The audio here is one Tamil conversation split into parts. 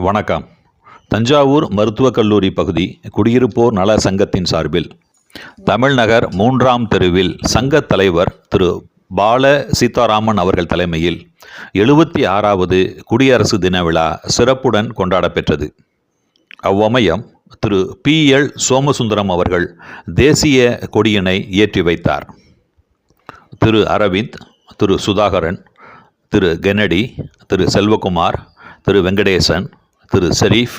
வணக்கம். தஞ்சாவூர் மருத்துவக் கல்லூரி பகுதி குடியிருப்போர் நல சங்கத்தின் சார்பில் தமிழ்நகர் மூன்றாம் தெருவில் சங்கத் தலைவர் திரு பால சீதாராமன் அவர்கள் தலைமையில் எழுபத்தி ஆறாவது குடியரசு தின விழா சிறப்புடன் கொண்டாடப்பெற்றது. அவ்வமயம் திரு பி எல் சோமசுந்தரம் அவர்கள் தேசிய கொடியினை ஏற்றி வைத்தார். திரு அரவிந்த் திரு சுதாகரன் திரு கென்னடி திரு செல்வகுமார் திரு வெங்கடேசன் திரு ஷெரீஃப்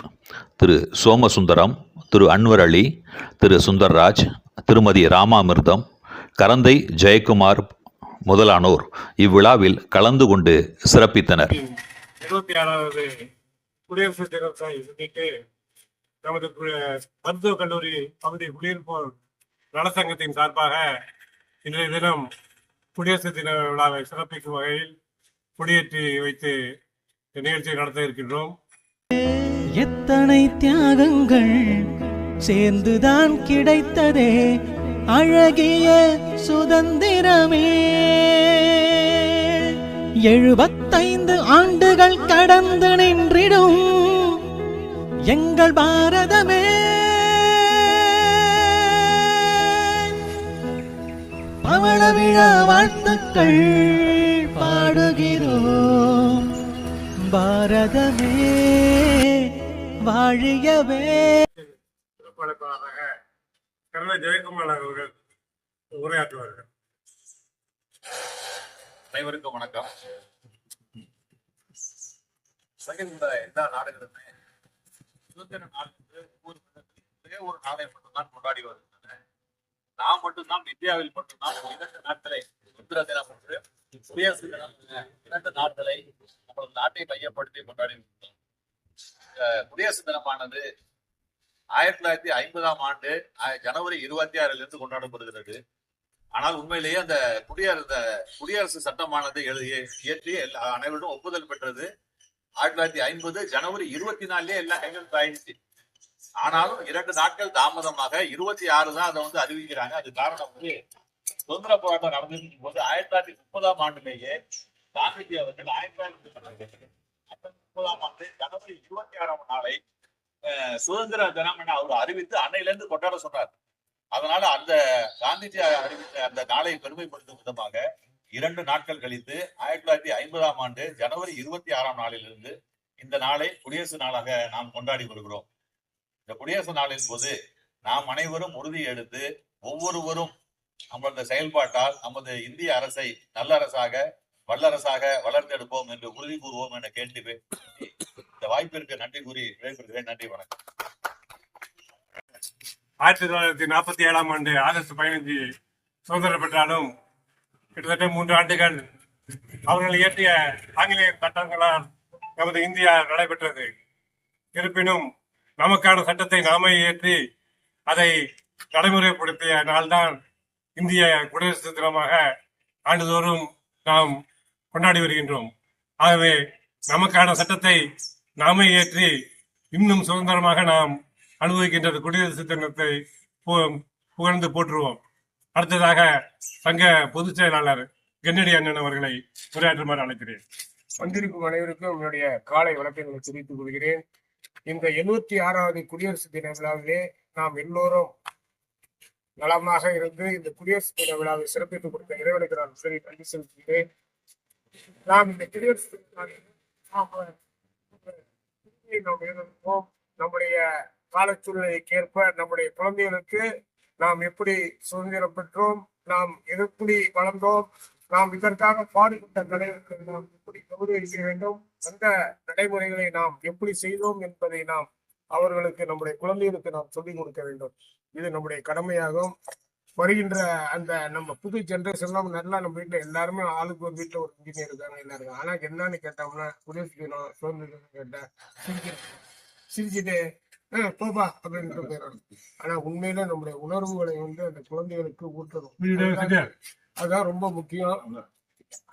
திரு சோமசுந்தரம் திரு அன்வர் அலி திரு சுந்தர்ராஜ் திருமதி ராமாமிர்தம் கரந்தை ஜெயக்குமார் முதலானோர் இவ்விழாவில் கலந்து கொண்டு சிறப்பித்தனர். இருபத்தி ஆறாவது குடியரசு தினத்தை முன்னிட்டு நமது மருத்துவக் கல்லூரி பகுதி குடியிருப்போர் நலசங்கத்தின் சார்பாக இன்றைய தினம் குடியரசு தின விழாவை சிறப்பிக்கும் வகையில் கொடியேற்றி வைத்து நிகழ்ச்சியை நடத்த இருக்கின்றோம். எத்தனை தியாகங்கள் சேர்ந்துதான் கிடைத்ததே. அழகிய சுதந்திரமே. எழுபத்தைந்து ஆண்டுகள் கடந்து நின்றிடும் எங்கள் பாரதமே. பவள விழா வாழ்த்துக்கள் பாடுகிறோம். பாரதமே வாழியவே. சிறப்பளிப்பாளராக கருணை ஜெயக்குமார் அவர்கள் உரையாற்றுவார்கள். அனைவருக்கும் வணக்கம். உலகில் உள்ள எல்லா நாடுகளுமே சுதந்திர நாள் ஒரே ஒரு நாளை மட்டும்தான் கொண்டாடி வருகின்றன. நாம் மட்டும்தான் இந்தியாவில் மட்டும்தான் இரண்டு நாட்களை சுதந்திர தினம் என்று குடியரசு தினம் என இரண்டு நாட்களை நாட்டை மையப்படுத்தி கொண்டாடி குடியரசு தினமானது ஆயிரத்தி தொள்ளாயிரத்தி ஐம்பதாம் ஆண்டு ஜனவரி இருபத்தி ஆறுல இருந்து கொண்டாடப்படுகிறது. ஆனால் உண்மையிலேயே அந்த குடியரசு குடியரசு சட்டமானது எழுதி இயற்றி எல்லா அனைவரும் ஒப்புதல் பெற்றது. ஆயிரத்தி தொள்ளாயிரத்தி ஐம்பது ஜனவரி இருபத்தி நாலுலயே எல்லாம் கையெழுத்து ஆயிடுச்சு ஆனாலும் இரண்டு நாட்கள் தாமதமாக இருபத்தி ஆறு தான் அதை வந்து அறிவிக்கிறாங்க. அது காரணம் வந்து சுதந்திர போராட்டம் நடந்திருக்கும் போது ஆயிரத்தி தொள்ளாயிரத்தி முப்பதாம் ஆண்டுலேயே காந்திஜி அவர்கள் ஆயிரத்தி தொள்ளாயிரத்தி முப்பதாம் ஆண்டு ஜனவரி இருபத்தி ஆறாம் நாளை அஹ், சுதந்திர தினம் என அவர் அறிவித்து அன்னையிலிருந்து கொண்டாட சொன்னார். அதனால அந்த காந்திஜி அறிவித்த அந்த நாளை பெருமைப்படுத்தும் விதமாக இரண்டு நாட்கள் கழித்து ஆயிரத்தி தொள்ளாயிரத்தி ஐம்பதாம் ஆண்டு ஜனவரி இருபத்தி ஆறாம் நாளிலிருந்து இந்த நாளை குடியரசு நாளாக நாம் கொண்டாடி வருகிறோம். இந்த குடியரசு நாளின் போது நாம் அனைவரும் உறுதி எடுத்து ஒவ்வொருவரும் நமது செயல்பாட்டால் நமது இந்திய அரசை நல்ல அரசாக வல்லரசாக வளர்த்தெடுப்போம் என்று உறுதி கூறுவோம் என கேட்டு இந்த வாய்ப்பிற்கு நன்றி கூறி விடைபெறுகிறேன். நன்றி வணக்கம். ஆயிரத்தி தொள்ளாயிரத்தி நாற்பத்தி ஏழாம் ஆண்டு ஆகஸ்ட் பதினைஞ்சு சுதந்திரம் பெற்றாலும் கிட்டத்தட்ட மூன்று ஆண்டுகள் அவர்கள் இயற்றிய ஆங்கிலேய சட்டங்களால் நமது இந்தியா நடைபெற்றது. இருப்பினும் நமக்கான சட்டத்தை நாமே இயற்றி அதை நடைமுறைப்படுத்திய நாள்தான் இந்திய குடியரசு தினமாக ஆண்டுதோறும் நாம் கொண்டாடி வருகின்றோம். ஆகவே நமக்கான சட்டத்தை நாமே ஏற்றி இன்னும் சுதந்திரமாக நாம் அனுபவிக்கின்றது குடியரசு தினத்தை புகழ்ந்து போற்றுவோம். அடுத்ததாக சங்க பொதுச் செயலாளர் கென்னடி அண்ணன் அவர்களை உரையாற்றுமாறு அழைக்கிறேன். வந்திருக்கும் அனைவருக்கும் என்னுடைய காலை வணக்கங்களை தெரிவித்துக் கொள்கிறேன். இந்த எழுபத்தி ஆறாவது குடியரசு தின விழாவிலே நாம் எல்லோரும் நலமாக இருந்து இந்த குடியரசு தின விழாவை சிறப்பித்துக் கொடுத்த இறைவனுக்கு நான் சரி நன்றி செலுத்துகிறேன். நாம் இந்த குடியரசு நம்முடைய காலச்சூழ்நிலைக்கு ஏற்ப நம்முடைய குழந்தைகளுக்கு நாம் எப்படி சுதந்திரம் பெற்றோம்? நாம் எப்படி வளர்ந்தோம்? நாம் இதற்காக பாடுபட்ட தலைவர்களை நாம் எப்படி கௌரவிக்க வேண்டும்? அந்த நடைமுறைகளை நாம் எப்படி செய்தோம் என்பதை நாம் அவர்களுக்கு நம்முடைய குழந்தைகளுக்கு நாம் சொல்லிக் கொடுக்க வேண்டும். இது நம்முடைய கடமையாகும். வருகின்ற அந்த நம்ம புது ஜென்ரேஷன்லாம் நல்லா நம்ம வீட்டுல எல்லாருமே ஆளுக்கு ஒரு வீட்டுல ஒரு இன்ஜினியர் இருக்காங்க எல்லாம் இருக்காங்க. ஆனா என்னன்னு கேட்டோம்னா குடியரசு தினம் சுதந்திர தினம் கேட்டா சிரிக்கிறேன். சிரிச்சுட்டு "ஆ, போப்பா அப்படின்ட்டு போயிடறாங்க ஆனா உண்மையில நம்முடைய உணர்வுகளை வந்து அந்த குழந்தைகளுக்கு ஊட்டணும் அதுதான் அதுதான் ரொம்ப முக்கியம்.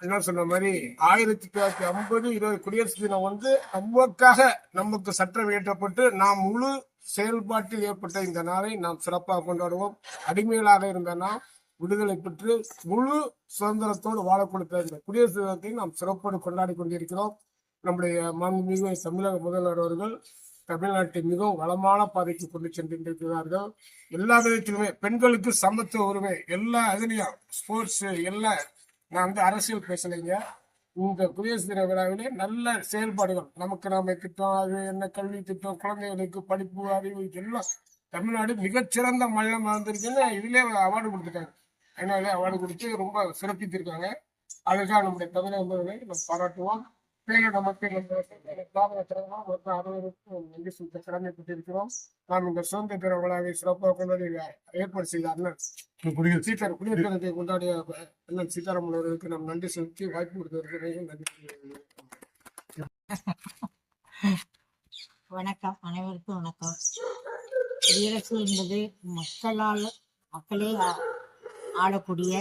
என்ன சொன்ன மாதிரி ஆயிரத்தி தொள்ளாயிரத்தி ஐம்பது இருபது குடியரசு தினம் வந்து நமக்காக நமக்கு சட்டம் இயற்றப்பட்டு நாம் முழு செயல்பாட்டில் ஏற்பட்ட இந்த நாளை நாம் சிறப்பாக கொண்டாடுவோம். அடிமைகளாக இருந்த நாம் விடுதலை பெற்று முழு சுதந்திரத்தோடு வாழக்கூடிய இந்த குடியரசு தினத்தை நாம் சிறப்போடு கொண்டாடி கொண்டிருக்கிறோம். நம்முடைய மாண்புமிகு தமிழக முதல்வர் அவர்கள் தமிழ்நாட்டை மிகவும் வளமான பாதைக்கு கொண்டு சென்றிருக்கிறார்கள். எல்லா விதத்திலுமே பெண்களுக்கு சமத்துவ உரிமை எல்லா இதுலயும் ஸ்போர்ட்ஸ் எல்லா நான் வந்து அரசியல் பேசலைங்க. இந்த குடியரசு தின விழாவிலே நல்ல செயல்பாடுகள். நமக்கு நாம திட்டம் அது என்ன கல்வி திட்டம் குழந்தைகளுக்கு படிப்பு அறிவு எல்லாம் தமிழ்நாடு மிகச்சிறந்த மாநிலமாக இருந்திருக்குன்னு இதுலேயே அவார்டு கொடுத்துட்டாங்க அதனால அவார்டு கொடுத்து ரொம்ப சிறப்பித்திருக்காங்க. அதற்காக நம்முடைய தமிழக முதல்வரை நம்ம பாராட்டுவோம். மேலும் நமக்கு நம்ம பாதயாத்திரமா மொத்தம் அறுபதுக்கும் நன்றி செலுத்த கடமைப்பட்டிருக்கிறோம் நாம் இந்த சுதந்திர தின விழாவை சிறப்பாக கொண்டாடி ஏற்பாடு செய்த அண்ணன் சீதார் குடியரசு தினத்தை கொண்டாடிய அண்ணன் சீதாராமன் அவர்களுக்கு நாம் நன்றி செலுத்தி வாய்ப்பு கொடுத்ததற்கு நன்றி வணக்கம் அனைவருக்கும் வணக்கம் குடியரசு என்பது மக்களால் மக்களே ஆ- ஆளக்கூடிய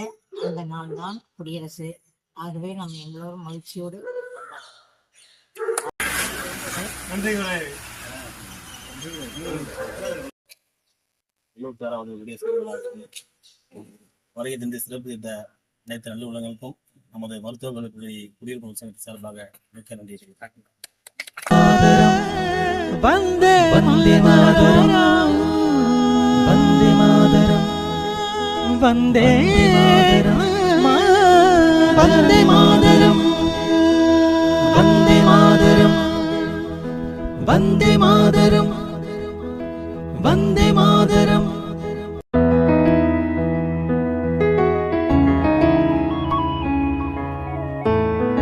அந்த நாள் தான் குடியரசு ஆகவே நாம் எல்லோரும் மகிழ்ச்சியோடு நன்றிகளை. வருகை தந்து சிறப்பு திட்ட அனைத்து நல்ல உள்ளங்களுக்கும் நமது மருத்துவக் கல்லூரி குடியிருப்பு சங்கத்தின் சார்பாக மிக்க நன்றி தெரிவிக்கிறேன். வந்தே வந்தே மாதரம். வந்தே மாதரம். வந்தே மா- வந்தே மாதரம். வந்தே மாதரம். வந்தே மாதரம்